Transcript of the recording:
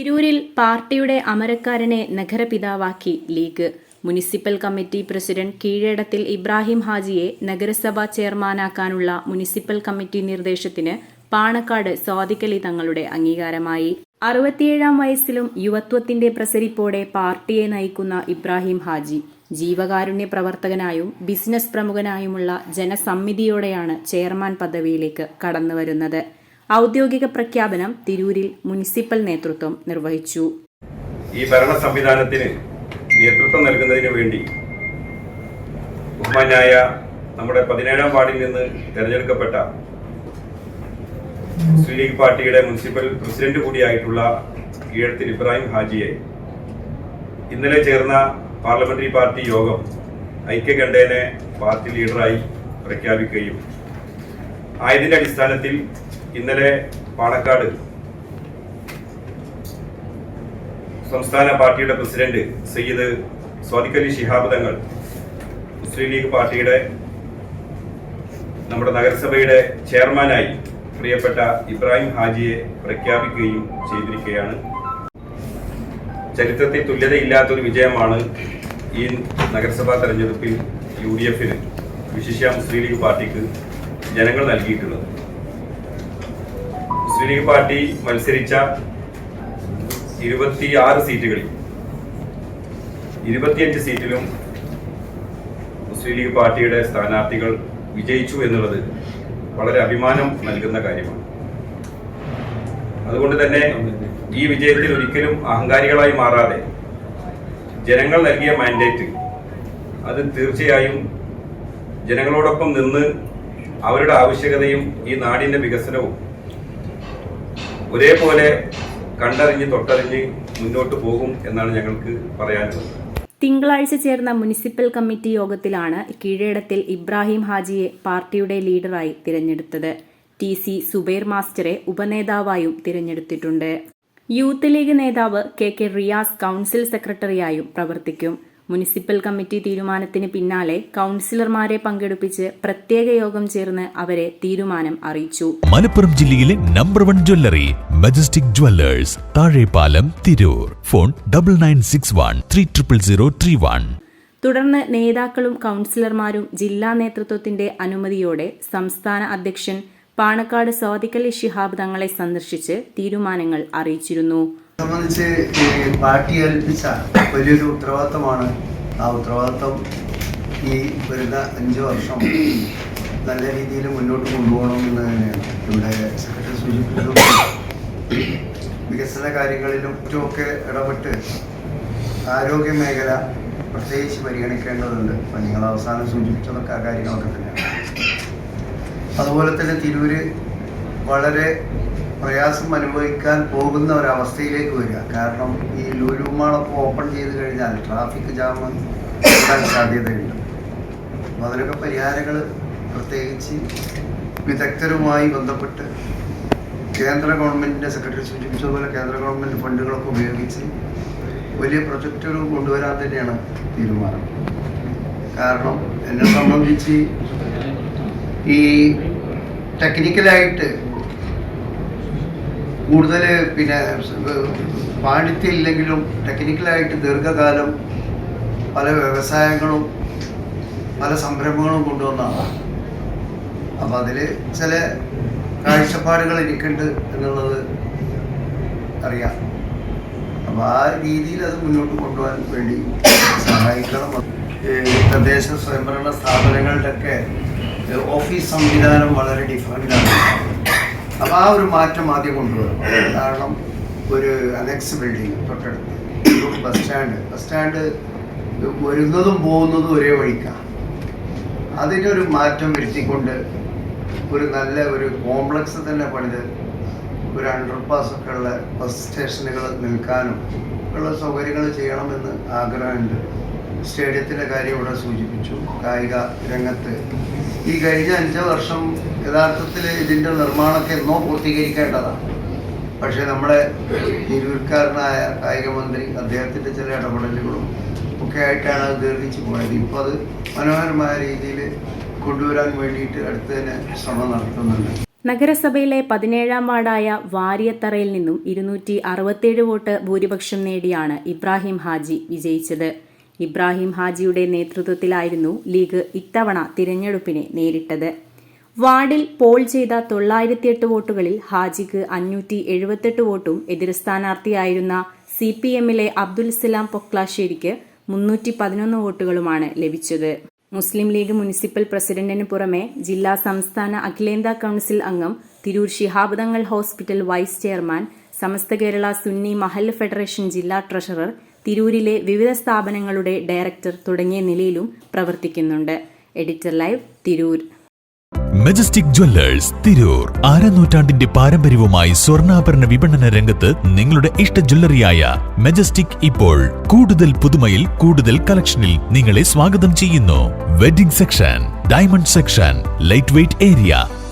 തിരൂരിൽ പാർട്ടിയുടെ അമരക്കാരനെ നഗരപിതാവാക്കി League. Municipal committee president Keezhadathil Ibrahim ഹാജിയെ നഗരസഭാ ചെയർമാനാക്കാനുള്ള മുനിസിപ്പൽ കമ്മിറ്റി നിർദ്ദേശത്തിന് പാണക്കാട് സ്വാദിക്കലി തങ്ങളുടെ അംഗീകാരമായി. അറുപത്തിയേഴാം വയസ്സിലും യുവത്വത്തിന്റെ പ്രസരിപ്പോടെ പാർട്ടിയെ നയിക്കുന്ന ഇബ്രാഹിം ഹാജി ജീവകാരുണ്യ പ്രവർത്തകനായും ബിസിനസ് പ്രമുഖനായുമുള്ള ജനസമ്മിതിയോടെയാണ് ചെയർമാൻ പദവിയിലേക്ക് കടന്നുവരുന്നത്. ഔദ്യോഗിക പ്രഖ്യാപനം തിരൂരിൽ മുനിസിപ്പൽ നേതൃത്വം നിർവഹിച്ചു. ഈ ഭരണ സംവിധാനത്തിന് നേതൃത്വം നൽകുന്നതിന് വേണ്ടി ബഹുമാന്യായ നമ്മുടെ പതിനേഴാം വാർഡിൽ നിന്ന് തെരഞ്ഞെടുക്കപ്പെട്ട മുസ്ലിം ലീഗ് പാർട്ടിയുടെ മുനിസിപ്പൽ പ്രസിഡന്റ് കൂടിയായിട്ടുള്ള കീഴത്തിൽ ഇബ്രാഹിം ഹാജിയെ ഇന്നലെ ചേർന്ന പാർലമെന്ററി പാർട്ടി യോഗം ഐക്യകണ്ഠേനെ പാർട്ടി ലീഡറായി പ്രഖ്യാപിക്കുകയും ആയതിന്റെ അടിസ്ഥാനത്തിൽ ഇന്നലെ പാണക്കാട് സംസ്ഥാന പാർട്ടിയുടെ പ്രസിഡന്റ് സയ്യിദ് സ്വാദിഖലി ശിഹാബ് തങ്ങൾ മുസ്ലിം ലീഗ് പാർട്ടിയുടെ നമ്മുടെ നഗരസഭയുടെ ചെയർമാനായി പ്രിയപ്പെട്ട ഇബ്രാഹിം ഹാജിയെ പ്രഖ്യാപിക്കുകയും ചെയ്തിരിക്കുകയാണ്. ചരിത്രത്തിൽ തുല്യതയില്ലാത്തൊരു വിജയമാണ് ഈ നഗരസഭാ തെരഞ്ഞെടുപ്പിൽ യു ഡി എഫിന് വിശിഷ്യ മുസ്ലിം ലീഗ് പാർട്ടിക്ക് ജനങ്ങൾ നൽകിയിട്ടുള്ളത്. മുസ്ലിം ലീഗ് പാർട്ടി മത്സരിച്ച ഇരുപത്തിയാറ് സീറ്റുകളിൽ ഇരുപത്തിയഞ്ച് സീറ്റിലും മുസ്ലിം ലീഗ് പാർട്ടിയുടെ സ്ഥാനാർത്ഥികൾ വിജയിച്ചു എന്നുള്ളത് വളരെ അഭിമാനം നൽകുന്ന കാര്യമാണ്. അതുകൊണ്ട് തന്നെ ഈ വിജയത്തിൽ ഒരിക്കലും അഹങ്കാരികളായി മാറാതെ ജനങ്ങൾ നൽകിയ മാൻഡേറ്റ് അത് തീർച്ചയായും ജനങ്ങളോടൊപ്പം നിന്ന് അവരുടെ ആവശ്യകതയും ഈ നാടിന്റെ വികസനവും ഒരേപോലെ കണ്ടറിഞ്ഞ് തൊട്ടറിഞ്ഞ് മുന്നോട്ട് പോകും എന്നാണ് ഞങ്ങൾക്ക് പറയാനുള്ളത്. തിങ്കളാഴ്ച ചേർന്ന മുനിസിപ്പൽ കമ്മിറ്റി യോഗത്തിലാണ് കീഴടത്തിൽ ഇബ്രാഹിം ഹാജിയെ പാർട്ടിയുടെ ലീഡറായി തിരഞ്ഞെടുത്തത്. ടി സി സുബൈർ മാസ്റ്ററെ ഉപനേതാവായും തിരഞ്ഞെടുത്തിട്ടുണ്ട്. യൂത്ത് ലീഗ് നേതാവ് കെ കെ റിയാസ് കൗൺസിൽ സെക്രട്ടറിയായും പ്രവർത്തിക്കും. മുനിസിപ്പൽ കമ്മിറ്റി തീരുമാനത്തിന് പിന്നാലെ കൗൺസിലർമാരെ പങ്കെടുപ്പിച്ച് പ്രത്യേക യോഗം ചേർന്ന് അവരെ തീരുമാനം അറിയിച്ചു. മലപ്പുറം ജില്ലയിലെ number one jewellery Majestic jewellers Thazhepalam Tirur. Phone double nine six one three triple zero three one തുടർന്ന് നേതാക്കളും കൗൺസിലർമാരും ജില്ലാ നേതൃത്വത്തിന്റെ അനുമതിയോടെ സംസ്ഥാന അധ്യക്ഷൻ പാണക്കാട് സ്വാദിഖലി ശിഹാബ് തങ്ങളെ സന്ദർശിച്ച് തീരുമാനങ്ങൾ അറിയിച്ചിരുന്നു. സംബന്ധിച്ച് പാർട്ടി ഏൽപ്പിച്ച വലിയൊരു ഉത്തരവാദിത്തമാണ്. ആ ഉത്തരവാദിത്തം ഈ വരുന്ന അഞ്ച് വർഷം നല്ല രീതിയിൽ മുന്നോട്ട് കൊണ്ടുപോകണം എന്ന് തന്നെയാണ് ഇവിടെ സെക്രട്ടറി സൂചിപ്പിച്ചതും. വികസന കാര്യങ്ങളിലും മറ്റുമൊക്കെ ഇടപെട്ട് ആരോഗ്യ മേഖല പ്രത്യേകിച്ച് പരിഗണിക്കേണ്ടതുണ്ട്. അപ്പം നിങ്ങൾ അവസാനം സൂചിപ്പിച്ചതൊക്കെ ആ കാര്യങ്ങളൊക്കെ തന്നെയാണ്. അതുപോലെ തന്നെ തിരൂര് വളരെ പ്രയാസം അനുഭവിക്കാൻ പോകുന്ന ഒരവസ്ഥയിലേക്ക് വരിക. കാരണം ഈ ലുലു മാളൊക്കെ ഓപ്പൺ ചെയ്ത് കഴിഞ്ഞാൽ ട്രാഫിക് ജാം സാധ്യതയുണ്ട്. അപ്പോൾ അതിനൊക്കെ പരിഹാരങ്ങൾ പ്രത്യേകിച്ച് വിദഗ്ധരുമായി ബന്ധപ്പെട്ട് കേന്ദ്ര ഗവൺമെന്റിന്റെ സെക്രട്ടറി സൂചിപ്പിച്ച പോലെ കേന്ദ്ര ഗവൺമെന്റ് ഫണ്ടുകളൊക്കെ ഉപയോഗിച്ച് വലിയ പ്രൊജക്റ്റുകൾ കൊണ്ടുവരാൻ തന്നെയാണ് തീരുമാനം. കാരണം എന്നെ സംബന്ധിച്ച് ഈ ടെക്നിക്കലായിട്ട് കൂടുതൽ പിന്നെ പാണ്ഡിത്യം ഇല്ലെങ്കിലും ടെക്നിക്കലായിട്ട് ദീർഘകാലം പല വ്യവസായങ്ങളും പല സംരംഭങ്ങളും കൊണ്ടുവന്നതാണ്. അപ്പം അതിൽ ചില കാഴ്ചപ്പാടുകൾ എനിക്കുണ്ട് എന്നുള്ളത് അറിയാം. അപ്പോൾ ആ രീതിയിൽ അത് മുന്നോട്ട് കൊണ്ടുപോകാൻ വേണ്ടി സഹായിക്കണം. തദ്ദേശ സ്വയംഭരണ സ്ഥാപനങ്ങളുടെയൊക്കെ ഓഫീസ് സംവിധാനം വളരെ ഡിഫറന്റാണ് അപ്പോൾ ആ ഒരു മാറ്റം ആദ്യം കൊണ്ടുവരണം. കാരണം ഒരു അലക്സ് ബിൽഡിംഗ് തൊട്ടടുത്ത് ബസ് സ്റ്റാൻഡ് ബസ് സ്റ്റാൻഡ് വരുന്നതും പോകുന്നതും ഒരേ വഴിക്കാണ് അതിനൊരു മാറ്റം വരുത്തിക്കൊണ്ട് ഒരു നല്ല ഒരു കോംപ്ലക്സ് തന്നെ പണിത് ഒരു അണ്ടർപാസ് ഒക്കെ ഉള്ള ബസ് സ്റ്റേഷനുകൾ നിൽക്കാനും ഉള്ള സൗകര്യങ്ങൾ ചെയ്യണമെന്ന് ആഗ്രഹമുണ്ട്. സ്റ്റേഡിയത്തിന്റെ കാര്യം ഇവിടെ സൂചിപ്പിച്ചു. കായിക രംഗത്ത് ഈ കഴിഞ്ഞ അഞ്ച് വർഷം യഥാർത്ഥത്തിൽ ഇതിന്റെ നിർമ്മാണമൊക്കെ എന്നോ പൂർത്തീകരിക്കേണ്ടതാണ്. പക്ഷേ നമ്മുടെ തിരൂർക്കാരനായ കായിക മന്ത്രി അദ്ദേഹത്തിന്റെ ചില ഇടപെടലുകളും ഒക്കെ ആയിട്ടാണ് അത് ദീർഘിച്ചു പോയത്. ഇപ്പോൾ അത് മനോഹരമായ രീതിയിൽ കൊണ്ടുവരാൻ വേണ്ടിയിട്ട് അടുത്ത് തന്നെ ശ്രമം നടത്തുന്നുണ്ട്. നഗരസഭയിലെ പതിനേഴാം വാർഡായ വാരിയത്തറയിൽ നിന്നും ഇരുന്നൂറ്റി അറുപത്തേഴ് വോട്ട് ഭൂരിപക്ഷം നേടിയാണ് ഇബ്രാഹിം ഹാജി വിജയിച്ചത്. ഇബ്രാഹിം ഹാജിയുടെ നേതൃത്വത്തിലായിരുന്നു ലീഗ് ഇത്തവണ തിരഞ്ഞെടുപ്പിനെ നേരിട്ടത്. വാർഡിൽ പോൾ ചെയ്ത തൊള്ളായിരത്തിയെട്ട് വോട്ടുകളിൽ ഹാജിക്ക് അഞ്ഞൂറ്റി എഴുപത്തെട്ട് വോട്ടും എതിർ സ്ഥാനാർത്ഥിയായിരുന്ന സി പി എമ്മിലെ അബ്ദുൽ സലാം പൊക്ലാശ്ശേരിക്ക് മുന്നൂറ്റി പതിനൊന്ന് വോട്ടുകളുമാണ് ലഭിച്ചത്. മുസ്ലിം ലീഗ് മുനിസിപ്പൽ പ്രസിഡന്റിന് പുറമെ ജില്ലാ സംസ്ഥാന അഖിലേന്ത്യാ കൌൺസിൽ അംഗം Tirur Shihab Thangal hospital vice chairman Samastha Kerala Sunni Mahallu federation ജില്ലാ ട്രഷറർ തിരൂരിലെ വിവിധ സ്ഥാപനങ്ങളുടെ ഡയറക്ടർ തുടങ്ങിയ നിലയിലും പ്രവർത്തിക്കുന്നുണ്ട്. Editor live Tirur. Majestic jewellers Tirur അരനൂറ്റാണ്ടിന്റെ പാരമ്പര്യവുമായി സ്വർണാഭരണ വിപണന രംഗത്ത് നിങ്ങളുടെ ഇഷ്ട ജ്വല്ലറിയായ മെജസ്റ്റിക് ഇപ്പോൾ കൂടുതൽ പുതുമയിൽ കൂടുതൽ കളക്ഷനിൽ നിങ്ങളെ സ്വാഗതം ചെയ്യുന്നു. Wedding section diamond section light weight area